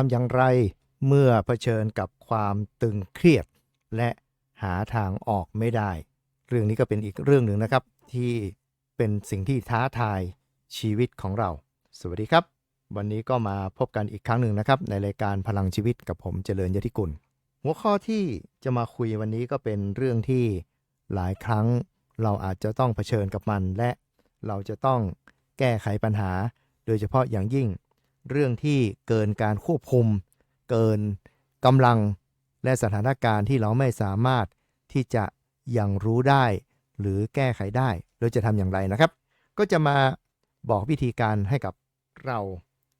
ทำอย่างไรเมื่อเผชิญกับความตึงเครียด และหาทางออกไม่ได้ เรื่องนี้ก็เป็นอีกเรื่องหนึ่งนะครับ ที่เป็นสิ่งที่ท้าทายชีวิตของเรา สวัสดีครับ วันนี้ก็มาพบกันอีกครั้งหนึ่งนะครับ ในรายการพลังชีวิตกับผมเจริญยติกุล หัวข้อที่จะมาคุยวันนี้ก็เป็นเรื่องที่หลายครั้งเราอาจจะต้องเผชิญกับมัน และเราจะต้องแก้ไขปัญหา โดยเฉพาะอย่างยิ่ง เรื่องที่เกินการควบคุม เกินกำลังและสถานการณ์ที่เราไม่สามารถที่จะยังรู้ได้ หรือแก้ไขได้เราจะทำอย่างไรนะครับ ก็จะมาบอกวิธีการให้กับเรา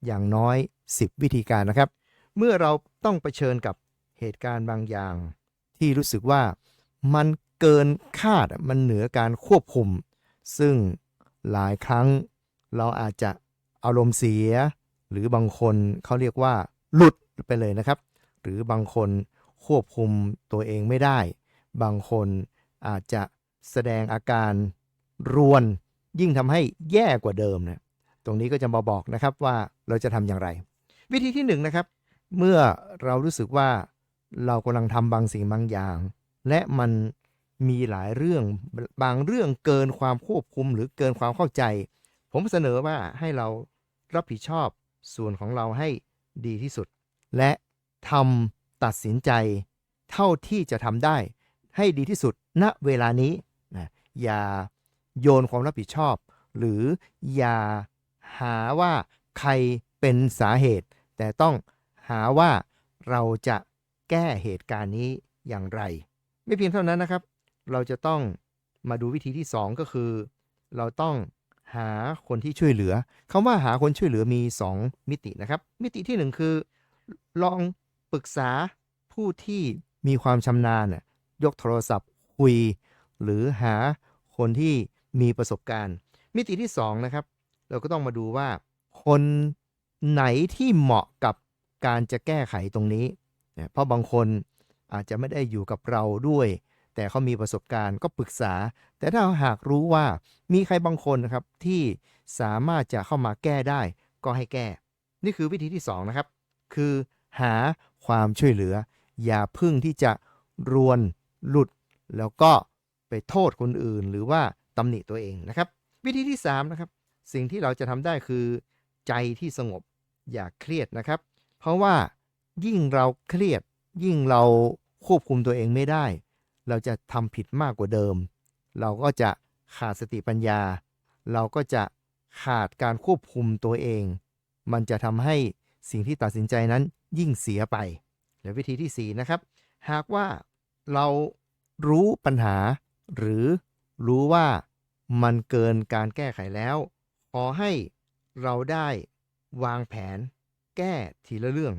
อย่างน้อย 10 วิธีการนะครับ เมื่อเราต้องเผชิญกับเหตุการณ์บางอย่าง ที่รู้สึกว่ามันเกินคาดมันเหนือการควบคุม ซึ่งหลายครั้งเราอาจจะอารมณ์เสีย หรือบางคนเขาเรียกว่าหลุดไปเลยนะครับ หรือบางคนควบคุมตัวเองไม่ได้ บางคนอาจจะแสดงอาการรวนยิ่งทำให้แย่กว่าเดิมนะตรงนี้ก็จะมาบอกนะครับว่าเราจะทำอย่างไร วิธีที่หนึ่งนะครับ เมื่อเรารู้สึกว่าเรากำลังทำบางสิ่งบางอย่าง และมันมีหลายเรื่องบางเรื่องเกินความควบคุมหรือเกินความเข้าใจ ผมเสนอว่าให้เรารับผิดชอบ ส่วนของเราให้ดีที่สุด และทำตัดสินใจเท่าที่จะทำได้ ให้ดีที่สุดณเวลานี้นะอย่าโยนความรับผิดชอบ หรืออย่าหาว่าใครเป็นสาเหตุ แต่ต้องหาว่าเราจะแก้เหตุการณ์นี้อย่างไร ไม่เพียงเท่านั้นนะครับ เราจะต้องมาดูวิธีที่ 2 ก็คือ เราต้อง หาคนที่ช่วยเหลือคำว่าหาคนช่วยเหลือมี 2 มิตินะครับ มิติที่ 1 คือ ลองปรึกษาผู้ที่มีความชำนาญยกโทรศัพท์คุย หรือหาคนที่มีประสบการณ์ มิติที่ 2 นะครับ เราก็ต้องมาดูว่า คนไหนที่เหมาะกับการจะแก้ไขตรงนี้ เพราะบางคนอาจจะไม่ได้อยู่กับเราด้วย แต่เขามีประสบการณ์ก็ปรึกษา แต่ถ้าหากรู้ว่ามีใครบางคนนะครับที่สามารถจะเข้ามาแก้ได้ก็ให้แก้ นี่คือวิธีที่ 2 นะครับ คือหาความช่วยเหลือ อย่าพึ่งที่จะรวนหลุด แล้วก็ไปโทษคนอื่น หรือว่าตำหนิตัวเองนะครับ วิธีที่ 3 นะครับ สิ่งที่เราจะทำได้คือ ใจที่สงบอย่าเครียดนะครับ เพราะว่ายิ่งเราเครียดยิ่งเราควบคุมตัวเองไม่ได้ เราจะทำผิดมากกว่าเดิม เราก็จะขาดสติปัญญา เราก็จะขาดการควบคุมตัวเอง มันจะทำให้สิ่งที่ตัดสินใจนั้นยิ่งเสียไปและวิธีที่ 4 นะครับ หากว่าเรารู้ปัญหา หรือรู้ว่ามันเกินการแก้ไขแล้ว ขอให้เราได้วางแผน แก้ทีละเรื่อง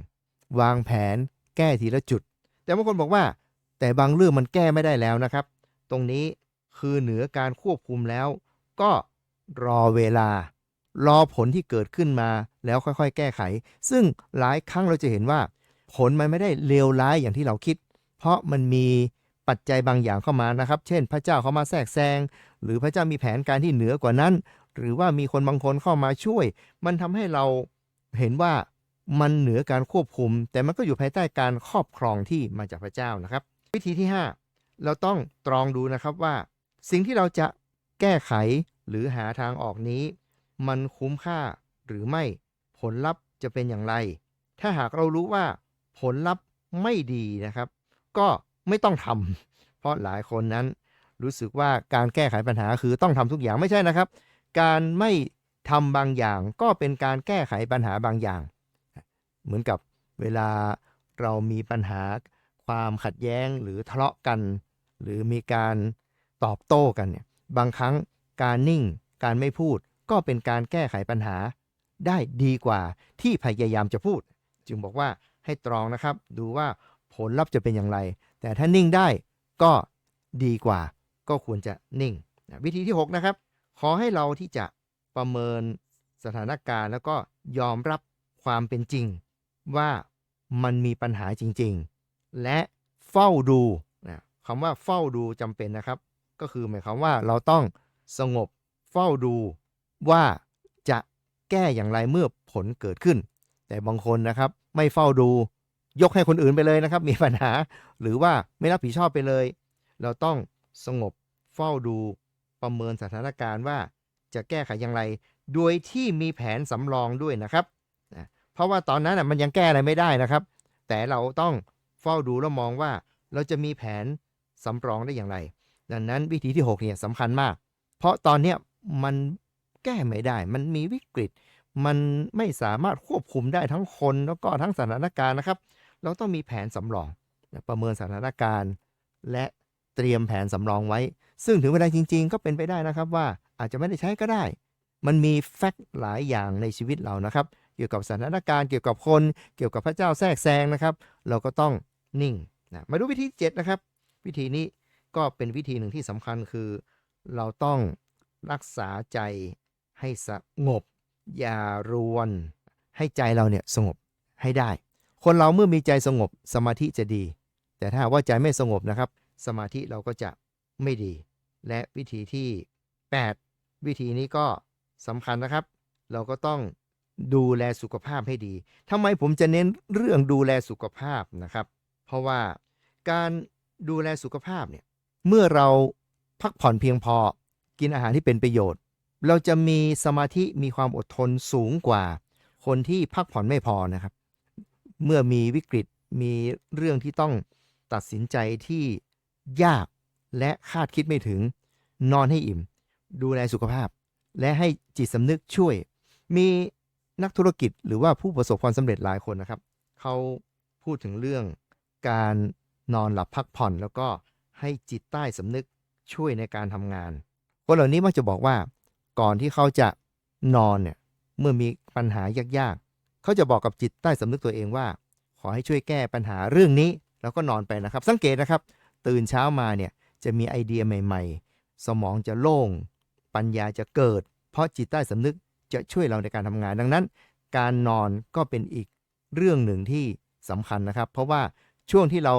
วางแผน แก้ทีละจุด แต่บางคนบอกว่า แต่บางเรื่องมันแก้ไม่ได้แล้วนะครับ ตรงนี้คือเหนือการควบคุมแล้ว ก็รอเวลา รอผลที่เกิดขึ้นมาแล้วค่อยๆ แก้ไข ซึ่งหลายครั้งเราจะเห็นว่า ผลมันไม่ได้เลวร้ายอย่างที่เราคิด เพราะมันมีปัจจัยบางอย่างเข้ามานะครับ เช่น พระเจ้าเข้ามาแทรกแซง หรือพระเจ้ามีแผนการที่เหนือกว่านั้น หรือว่ามีคนบางคนเข้ามาช่วย มันทำให้เราเห็นว่ามันเหนือการควบคุม แต่มันก็อยู่ภายใต้การครอบครองที่มาจากพระเจ้านะครับ วิธีที่ 5 เราต้องตรองดูนะครับว่า สิ่งที่เราจะแก้ไขหรือหาทางออกนี้ มันคุ้มค่าหรือไม่ผลลัพธ์จะเป็นอย่างไร ถ้าหากเรารู้ว่าผลลัพธ์ไม่ดีนะครับ ก็ไม่ต้องทำเพราะหลายคนนั้น รู้สึกว่าการแก้ไขปัญหาคือต้องทำทุกอย่างไม่ใช่นะครับ การไม่ทำบางอย่างก็เป็นการแก้ไขปัญหาบางอย่าง เหมือนกับเวลาเรามีปัญหา ความขัดแย้งหรือทะเลาะกัน หรือมีการตอบโต้กันเนี่ยบางครั้งการนิ่ง การไม่พูดก็เป็นการแก้ไขปัญหา ได้ดีกว่าที่พยายามจะพูด จึงบอกว่าให้ตรองนะครับ ดูว่าผลลัพธ์จะเป็นอย่างไร แต่ถ้านิ่งได้ก็ดีกว่า ก็ควรจะนิ่ง วิธีที่ 6 นะครับ ขอให้เราที่จะประเมินสถานการณ์ แล้วก็ยอมรับความเป็นจริง ว่ามันมีปัญหาจริง และเฝ้าดูนะคำว่าเฝ้าดูจำเป็นนะครับ ก็คือหมายความว่าเราต้องสงบเฝ้าดูว่าจะแก้อย่างไรเมื่อผลเกิดขึ้น แต่บางคนนะครับไม่เฝ้าดูยกให้คนอื่นไปเลยนะครับ มีปัญหาหรือว่าไม่รับผิดชอบไปเลย เราต้องสงบเฝ้าดูประเมินสถานการณ์ว่าจะแก้ไขอย่างไร โดยที่มีแผนสำรองด้วยนะครับ เพราะว่าตอนนั้นมันยังแก้อะไรไม่ได้นะครับ แต่เราต้อง เฝ้าดูแล้วมองว่าเราจะมีแผนสำรองได้อย่างไร ดังนั้นวิธีที่6เนี่ยสำคัญมาก เพราะตอนเนี้ยมันแก้ไม่ได้ มันมีวิกฤต มันไม่สามารถควบคุมได้ทั้งคนแล้วก็ทั้งสถานการณ์นะครับ เราต้องมีแผนสำรอง ประเมินสถานการณ์ และเตรียมแผนสำรองไว้ ซึ่งถึงเวลาจริง ๆ ก็เป็นไปได้นะครับว่าอาจจะไม่ได้ใช้ก็ได้ มันมีแฟกต์หลายอย่างในชีวิตเรานะครับ เกี่ยวกับสถานการณ์ เกี่ยวกับคน เกี่ยวกับพระเจ้าแทรกแซงนะครับ เราก็ต้อง นิ่งนะมาดูวิธี 7 นะครับ วิธีนี้ก็เป็นวิธีหนึ่งที่สำคัญคือ เราต้องรักษาใจให้สงบ อย่ารวน ให้ใจเราเนี่ยสงบให้ได้ คนเราเมื่อมีใจสงบสมาธิจะดี แต่ถ้าว่าใจไม่สงบนะครับ สมาธิเราก็จะไม่ดี และวิธีที่ 8 วิธีนี้ก็สำคัญนะครับ เราก็ต้องดูแลสุขภาพให้ดีทำไมผมจะเน้นเรื่องดูแลสุขภาพนะครับ เพราะว่าการดูแลสุขภาพเนี่ยเมื่อเราพักผ่อนเพียงพอกินอาหารที่เป็นประโยชน์ เราจะมีสมาธิมีความอดทนสูงกว่า คนที่พักผ่อนไม่พอนะครับ เมื่อมีวิกฤตมีเรื่องที่ต้องตัดสินใจที่ยากและคาดคิดไม่ถึง นอนให้อิ่ม ดูแลสุขภาพ และให้จิตสำนึกช่วย มีนักธุรกิจหรือว่าผู้ประสบความสำเร็จหลายคนนะครับ เขาพูดถึงเรื่อง การนอนหลับพักผ่อน แล้วก็ให้จิตใต้สำนึกช่วยในการทำงาน คนเหล่านี้มักจะบอกว่า ก่อนที่เขาจะนอนเนี่ยเมื่อมีปัญหายากๆ เขาจะบอกกับจิตใต้สำนึกตัวเองว่า ขอให้ช่วยแก้ปัญหาเรื่องนี้ แล้วก็นอนไปนะครับ สังเกตนะครับ ตื่นเช้ามาเนี่ยจะมีไอเดียใหม่ ๆ สมองจะโล่ง ปัญญาจะเกิด เพราะจิตใต้สำนึกจะช่วยเราในการทำงานดังนั้น การนอนก็เป็นอีกเรื่องหนึ่งที่สำคัญนะครับ เพราะว่า ช่วงที่เรา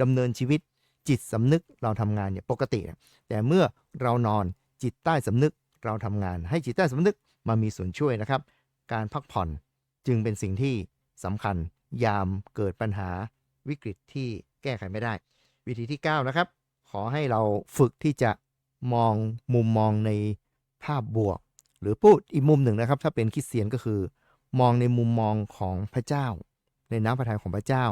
ดำเนินชีวิตจิตสำนึกเราทำงานเนี่ยปกตินะแต่เมื่อเรานอนจิตใต้สำนึกเราทำงาน ให้จิตใต้สำนึกมามีส่วนช่วยนะครับ การพักผ่อนจึงเป็นสิ่งที่สำคัญยามเกิดปัญหาวิกฤตที่แก้ไขไม่ได้ วิธีที่ 9 นะครับ ขอให้เราฝึกที่จะมองมุมมองในภาพบวก หรือพูดอีกมุมหนึ่งนะครับ ถ้าเป็นคริสเตียนก็คือ มองในมุมมองของพระเจ้า ในน้ำพระทัยของพระเจ้า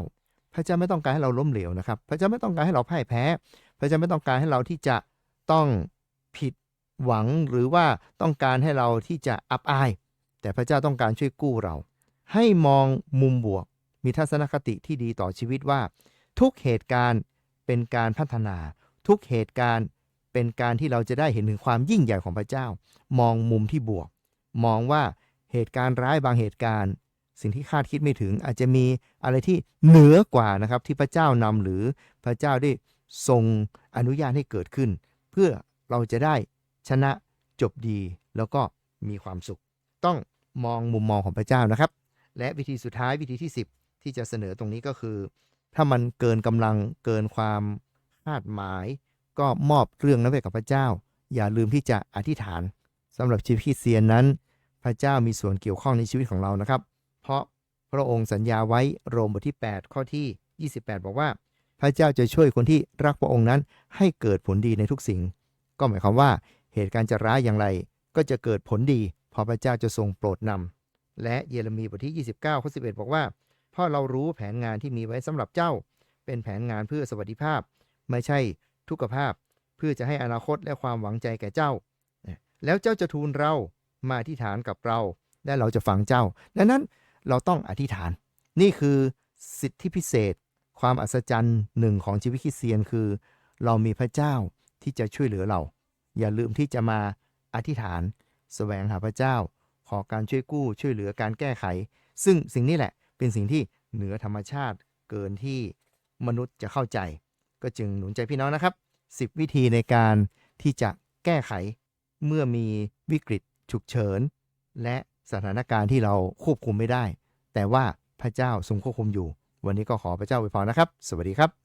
พระเจ้าไม่ต้องการให้เราล้มเหลวนะครับ พระเจ้าไม่ต้องการให้เราพ่ายแพ้ พระเจ้าไม่ต้องการให้เราที่จะต้องผิดหวังหรือว่าต้องการให้เราที่จะอับอาย แต่พระเจ้าต้องการช่วยกู้เรา ให้มองมุมบวก มีทัศนคติที่ดีต่อชีวิตว่า ทุกเหตุการณ์เป็นการพัฒนา ทุกเหตุการณ์เป็นการที่เราจะได้เห็นถึงความยิ่งใหญ่ของพระเจ้า มองมุมที่บวก มองว่าเหตุการณ์ร้ายบางเหตุการณ์ สิ่งที่คาดคิดไม่ถึงอาจจะมีอะไรที่เหนือกว่านะครับที่พระเจ้านำหรือพระเจ้าได้ทรงอนุญาตให้เกิดขึ้น เพื่อเราจะได้ชนะจบดีแล้วก็มีความสุข ต้องมองมุมมองของพระเจ้านะครับ และวิธีสุดท้ายวิธีที่ 10 ที่จะเสนอตรงนี้ก็คือ ถ้ามันเกินกำลังเกินความคาดหมาย ก็มอบเรื่องนั้นไปกับพระเจ้า อย่าลืมที่จะอธิษฐานสำหรับชีวิตคริสเตียนนั้น พระเจ้ามีส่วนเกี่ยวข้องในชีวิตของเรานะครับ เพราะพระองค์สัญญาไว้โรมบทที่ 8 ข้อที่ 28 บอกว่า พระเจ้าจะช่วยคนที่รักพระองค์นั้นให้เกิดผลดีในทุกสิ่ง ก็หมายความว่าเหตุการณ์จะร้ายอย่างไร ก็จะเกิดผลดีเพราะพระเจ้าจะทรงโปรดนำและเยเรมีบทที่ 29 ข้อ 11 บอกว่าเพราะเรารู้แผนงานที่มีไว้สำหรับเจ้า เป็นแผนงานเพื่อสวัสดิภาพ ไม่ใช่ทุกขภาพ เพื่อจะให้อนาคตและความหวังใจแก่เจ้า แล้วเจ้าจะทูลเรามาอธิษฐานกับเรา และเราจะฟังเจ้า ดังนั้น เราต้องอธิษฐาน นี่คือสิทธิพิเศษ ความอัศจรรย์หนึ่งของชีวิตคริสเตียนคือ เรามีพระเจ้าที่จะช่วยเหลือเรา อย่าลืมที่จะมาอธิษฐานแสวงหาพระเจ้า ขอการช่วยกู้ช่วยเหลือการแก้ไข ซึ่งสิ่งนี้แหละเป็นสิ่งที่เหนือธรรมชาติเกินที่มนุษย์จะเข้าใจ ก็จึงหนุนใจพี่น้องนะครับ 10 วิธีในการที่จะแก้ไข เมื่อมีวิกฤตฉุกเฉิน และ สถานการณ์ที่เราควบคุมไม่ได้ แต่ว่าพระเจ้าทรงควบคุมอยู่ วันนี้ก็ขอพระเจ้าอวยพรนะครับ สวัสดีครับ